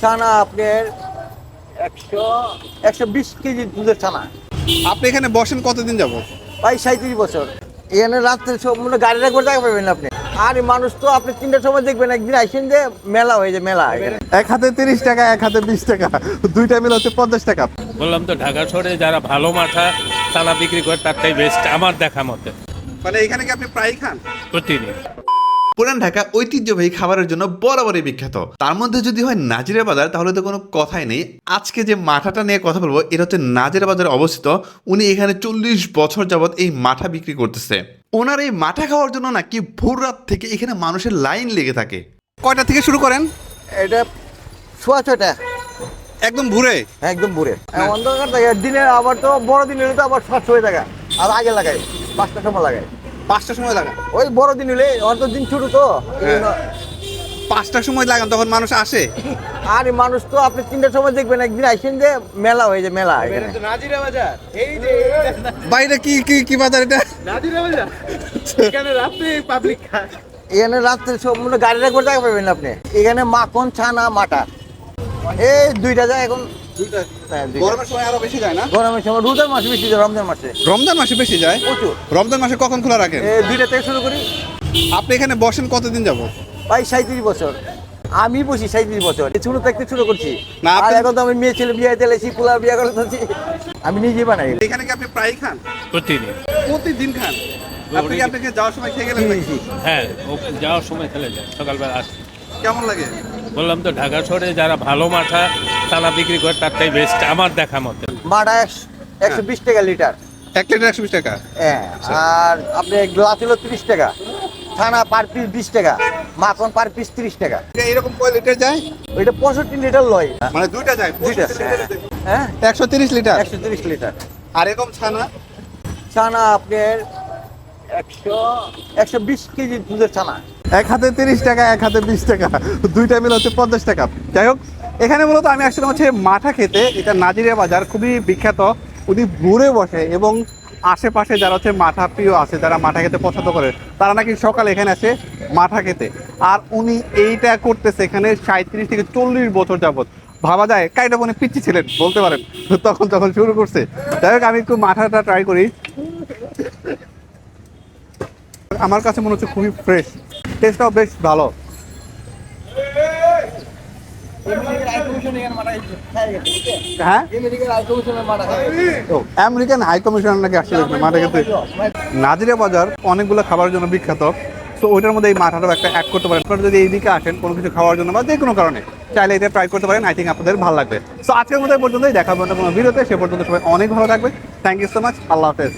ছানা আপনার একশো একশো বিশ কেজি দুধের ছানা আপনি এখানে বসেন কতদিন যাব? প্রায় সাঁত্রিশ বছর। এখানে রাত্রে সব মানে গাড়ি রাখবার জায়গা পাবেন না আপনি। আর মানুষ তো আপনি তিনটার সময় দেখবেন একদিন আইসেন যে মেলা হয়ে যায় মেলা এক হাতে তিরিশ টাকা এক হাতে বিশ টাকা দুইটা মিলে হচ্ছে পঞ্চাশ টাকা। বললাম তো ঢাকা শহরে যারা ভালো মাথা চানা বিক্রি করে তারটাই বেস্ট আমার দেখা মতে। মানে এখানে কি আপনি প্রায় খান? প্রতিদিন। পুরান ঢাকা ঐতিহ্যবাহী খাবারের জন্য বরাবরই বিখ্যাত। তার মধ্যে যদি হয় নাজিরা বাজার তাহলে তো কোনো কথাই নেই। আজকে যে মাঠাটা নিয়ে কথা বলব এটা হচ্ছে নাজিরা বাজারে অবস্থিত। উনি এখানে চল্লিশ বছর যাবত এই মাঠা বিক্রি করতেছে। ওনার এই মাঠা খাওয়ার জন্য নাকি ভোর রাত থেকে এখানে মানুষের লাইন লেগে থাকে। কয়টা থেকে শুরু করেন? এটা সোয়া ছয়টা। একদম ভুরে? একদম ভুরে। অন্ধকার থাকে দিনে আবার তো বড় দিন হলে তো আবার সাতশো হয়ে থাকে। আর আগে লাগাই পাঁচটার সময় লাগাই পাঁচটার সময় লাগান। ওই বড় দিন হলে অত দিন ছোট তো। পাঁচটার সময় লাগান তখন মানুষ আসে। আর মানুষ তো আপনি তিনটার সময় দেখবেন একদিন আইসেন যে মেলা হয়ে যায় মেলা এখানে। বাইরে কি কি কি বাজার এটা? এখানে রাত্রে সব মানে গাড়ি রাখবার জায়গা পাবেন আপনি। এখানে মাখন ছানা মাটা। এই দুইটা যায় এখন। হ্যাঁ, দুইটা। গরমের সময় আরও বেশি যায় না? গরমের সময় রোজার মাসে বেশি যায়, রমজান মাসে। রমজান মাসে বেশি যায়? প্রচুর। রমজান মাসে কখন খোলা রাখেন? এই দুইটা থেকে শুরু করি। আপনি এখানে বসেন কতদিন যাব? প্রায় সাঁত্রিশ বছর। আমি বসি সাঁত্রিশ বছর। এই ছোট থাকতে শুরু করছি। না, আর এখন তো আমি মেয়ে ছেলে বিয়ে দিলেছি পোলা বিয়ে করে আমি নিজে বানাই। এখানে কি আপনি প্রায় খান? প্রতিদিন। প্রতিদিন খান? আপনি আপনাকে যাওয়ার সময় খেয়ে গেলেন হ্যাঁ যাওয়ার সময় খেলে যায় সকালবেলা আসি। কেমন লাগে? বললাম তো ঢাকা শহরে যারা ভালো মাথা চানা বিক্রি করে তারটাই বেস্ট আমার দেখা মতে। মাটা একশো একশো বিশ টাকা লিটার। এক লিটার একশো বিশ টাকা? হ্যাঁ আর আপনি গ্লাস হলো তিরিশ টাকা ছানা পার পিস বিশ টাকা মাখন পার পিস তিরিশ টাকা। এরকম কয় লিটার যায়? ওইটা পঁয়ষট্টি লিটার লয়। মানে দুইটা যায়? দুইটা হ্যাঁ? একশো তিরিশ লিটার? একশো তিরিশ লিটার। আর এরকম ছানা? ছানা আপনার একশো একশো বিশ কেজি দুধের ছানা। এক হাতে তিরিশ টাকা, এক হাতে বিশ টাকা, দুইটা মিলে হচ্ছে পঞ্চাশ টাকা। যাই হোক, এখানে মূলত আমি আসলে হচ্ছে মাঠা খেতে, এটা নাজিরিয়া বাজার, খুবই বিখ্যাত। উনি ঘুরে বসে এবং আশেপাশে যারা হচ্ছে মাঠা প্রিয় আছে, যারা মাঠা খেতে পছন্দ করে, তারা নাকি সকালে এখানে আসে মাঠা খেতে। আর উনি এইটা করতেছে এখানে সাঁত্রিশ থেকে চল্লিশ বছর যাবত ভাবা যায় কাইটা উনি পিচ্ছি ছিলেন, বলতে পারেন। তখন তখন শুরু করছে। যাই হোক, আমি একটু মাথাটা ট্রাই করি। আমার কাছে মনে হচ্ছে খুবই ফ্রেশ টেস্টটাও বেশ ভালো। হ্যাঁ? আমেরিকান হাই নাকি বাজার, অনেকগুলো খাবারের জন্য বিখ্যাত। মধ্যে এই মাঠাটাও একটা অ্যাড করতে পারেন। যদি এইদিকে আসেন, কোনো কিছু খাওয়ার জন্য বা কারণে, চাইলে ট্রাই করতে পারেন। আই থিঙ্ক আপনাদের ভালো লাগবে। সো আজকের হবে কোনো সে পর্যন্ত সবাই অনেক ভালো থাকবে থ্যাংক ইউ সো মাচ আল্লাহ হাফেজ।